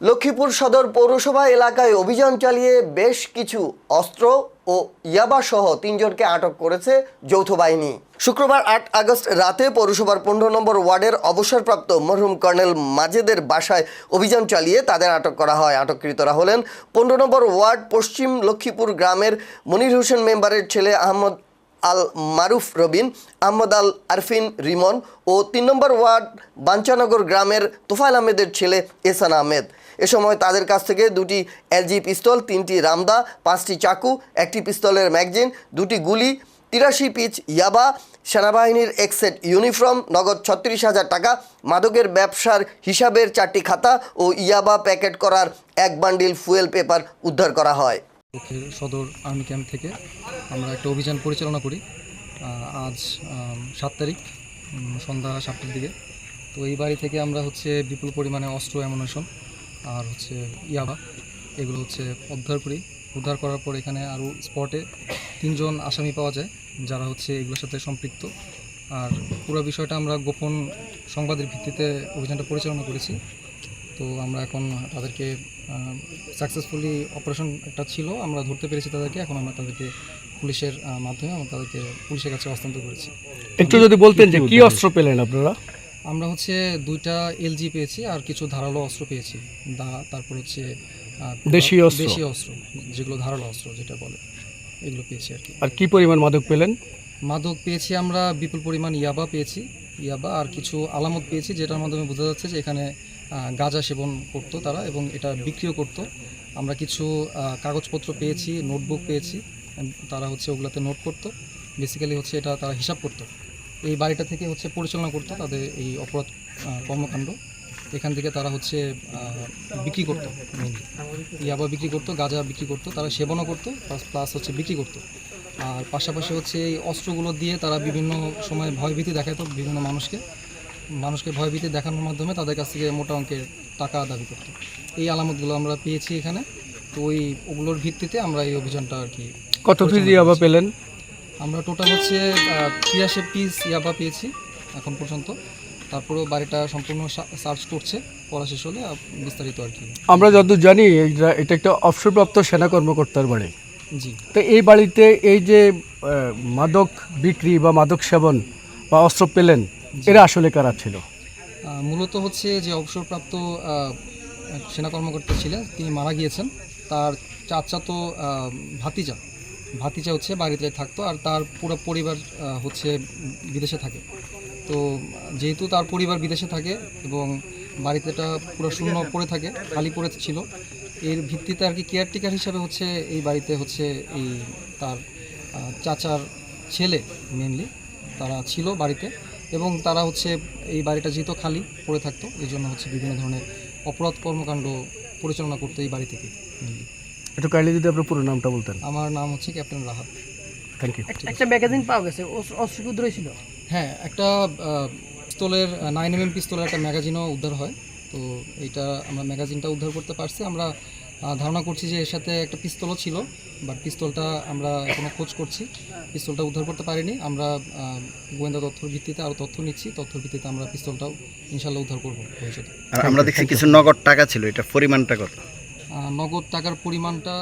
লক্ষ্মীপুর সদর পৌরসভা এলাকায় অভিযান চালিয়ে বেশ কিছু অস্ত্র ও ইয়াবা সহ তিনজনকে আটক করেছে যৌথ বাহিনী। শুক্রবার আট আগস্ট রাতে পৌরসভার পনেরো নম্বর ওয়ার্ডের অবসরপ্রাপ্ত মরহুম কর্নেল মাজেদের বাসায় অভিযান চালিয়ে তাদের আটক করা হয়। আটককৃতরা হলেন পনেরো নম্বর ওয়ার্ড পশ্চিম লক্ষ্মীপুর গ্রামের মনির হোসেন মেম্বারের ছেলে আহমদ আল মারুফ রবিন, আহমদ আল আরফিন রিমন ও তিন নম্বর ওয়ার্ড বাঞ্চানগর গ্রামের তোফায়েল আহমেদের ছেলে এসান আহমেদ। এ সময় তাদের কাছ থেকে দুটি এলজি পিস্তল, তিনটি রামদা, পাঁচটি চাকু, একটি পিস্তলের ম্যাগজিন, দুটি গুলি, তিরাশি পিচ ইয়াবা, সেনাবাহিনীর এক্সেট ইউনিফর্ম, নগদ ছত্রিশ হাজার টাকা, মাদকের ব্যবসার হিসাবের চারটি খাতা ও ইয়াবা প্যাকেট করার এক বান্ডিল ফুয়েল পেপার উদ্ধার করা হয়। সদর আর্মি ক্যাম্প থেকে আমরা একটা অভিযান পরিচালনা করি আজ সাত তারিখ সন্ধ্যা সাতটার দিকে। তো এই বাড়ি থেকে আমরা হচ্ছে বিপুল পরিমাণে অস্ত্র, অ্যামুনেশন আর হচ্ছে ইয়াবা, এগুলো হচ্ছে উদ্ধার করি। উদ্ধার করার পর এখানে আরও স্পটে তিনজন আসামি পাওয়া যায়, যারা হচ্ছে এগুলোর সাথে সম্পৃক্ত। আর পুরো বিষয়টা আমরা গোপন সংবাদের ভিত্তিতে অভিযানটা পরিচালনা করেছি। তো আমরা এখন তাদেরকে সাকসেসফুলি অপারেশন একটা ছিল আমরা ধরতে পেরেছি তাদেরকে এখন আমরা তাদেরকে পুলিশের মাধ্যমে আমরা তাদেরকে পুলিশের কাছে হস্তান্তর করেছি। একটু যদি বলতেন যে কি অস্ত্র পেলেন আপনারা? আমরা হচ্ছে দুইটা এলজি পেয়েছি আর কিছু ধারালো অস্ত্র পেয়েছি। দা তারপর হচ্ছে দেশীয় অস্ত্র? দেশীয় অস্ত্র যেগুলো ধারালো অস্ত্র যেটা বলে এগুলো পেয়েছি আর কি। আর কি পরিমাণ মাদক পেলেন? মাদক পেয়েছি আমরা বিপুল পরিমাণ ইয়াবা পেয়েছি। ইয়াবা আর কিছু আলামত পেয়েছি যেটার মাধ্যমে বোঝা যাচ্ছে যে এখানে গাঁজা সেবন করতো তারা এবং এটা বিক্রিও করতো। আমরা কিছু কাগজপত্র পেয়েছি, নোটবুক পেয়েছি, তারা হচ্ছে ওগুলাতে নোট করতো। বেসিক্যালি হচ্ছে এটা তারা হিসাব করতো। এই বাড়িটা থেকে হচ্ছে পরিচালনা করতো তাদের এই অপরাধ কর্মকাণ্ড। এখান থেকে তারা হচ্ছে বিক্রি করতো। মেনলি ইয়াবা বিক্রি করতো, গাঁজা বিক্রি করতো, তারা সেবনও করতো প্লাস হচ্ছে বিক্রি করতো। আর পাশাপাশি হচ্ছে এই অস্ত্রগুলো দিয়ে তারা বিভিন্ন সময় ভয়ভীতি দেখাতো বিভিন্ন মানুষকে। মানুষকে ভয়ভীতি দেখানোর মাধ্যমে তাদের কাছ থেকে মোটা অঙ্কের টাকা দাবি করতো। এই আলামতগুলো আমরা পেয়েছি এখানে। তো ওই ওগুলোর ভিত্তিতে আমরা এই অভিযানটা আর কি কত পিস ইয়াবা পেলেন? আমরা টোটাল হচ্ছে তিরাশি পিস ইয়াবা পেয়েছি এখন পর্যন্ত। তারপরেও বাড়িটা সম্পূর্ণ সার্চ করছে পড়া শেষ হলে বিস্তারিত আর কি। আমরা যতদূর জানি এটা একটা অবসরপ্রাপ্ত সেনা কর্মকর্তার বাড়ি। তো এই বাড়িতে এই যে মাদক বিক্রি বা মাদক সেবন বা অস্ত্র পেলেন এরা আসলে কারা ছিল? মূলত হচ্ছে যে অবসরপ্রাপ্ত সেনা কর্মকর্তা ছিলেন তিনি মারা গিয়েছেন। তার চাচাতো তো ভাতিজা। ভাতিজা হচ্ছে বাড়িতে থাকতো আর তার পুরো পরিবার হচ্ছে বিদেশে থাকে। তো যেহেতু তার পরিবার বিদেশে থাকে এবং বাড়িতেটা পুরো শূন্য পড়ে থাকে খালি পড়ে ছিল। এর ভিত্তিতে আর কি কেয়ারটেকার হিসাবে হচ্ছে এই বাড়িতে হচ্ছে এই তার চাচার ছেলে মেনলি তারা ছিল বাড়িতে এবং তারা হচ্ছে এই বাড়িটা যেহেতু খালি পড়ে থাকতো এই জন্য হচ্ছে বিভিন্ন ধরনের অপরাধ কর্মকাণ্ড পরিচালনা করতো এই বাড়ি থেকে mainly। একটু কাইন্ডলি যদি আপনার পুরো নামটা বলতেন। আমার নাম হচ্ছে ক্যাপ্টেন রাহাত। থ্যাংক ইউ একটা ম্যাগাজিন পাওয়া গেছে অস- অস্ত্র ছিল। হ্যাঁ একটা পিস্তলের নাইন এম এম পিস্তলের একটা ম্যাগাজিনও উদ্ধার হয়। তো এইটা আমরা ম্যাগাজিনটা উদ্ধার করতে পারছি। আমরা ধারণা করছি যে এর সাথে একটা পিস্তলও ছিল বাট পিস্তলটা আমরা এখনও খোঁজ করছি। পিস্তলটা উদ্ধার করতে পারিনি। আমরা গোয়েন্দা তথ্যর ভিত্তিতে আরও তথ্য নিচ্ছি। তথ্যর ভিত্তিতে আমরা পিস্তলটাও ইনশাল্লাহ উদ্ধার করব ভবিষ্যতে। আমরা দেখছি কিছু নগদ টাকা ছিল। এটা পরিমাণটা কত? নগদ টাকার পরিমাণটা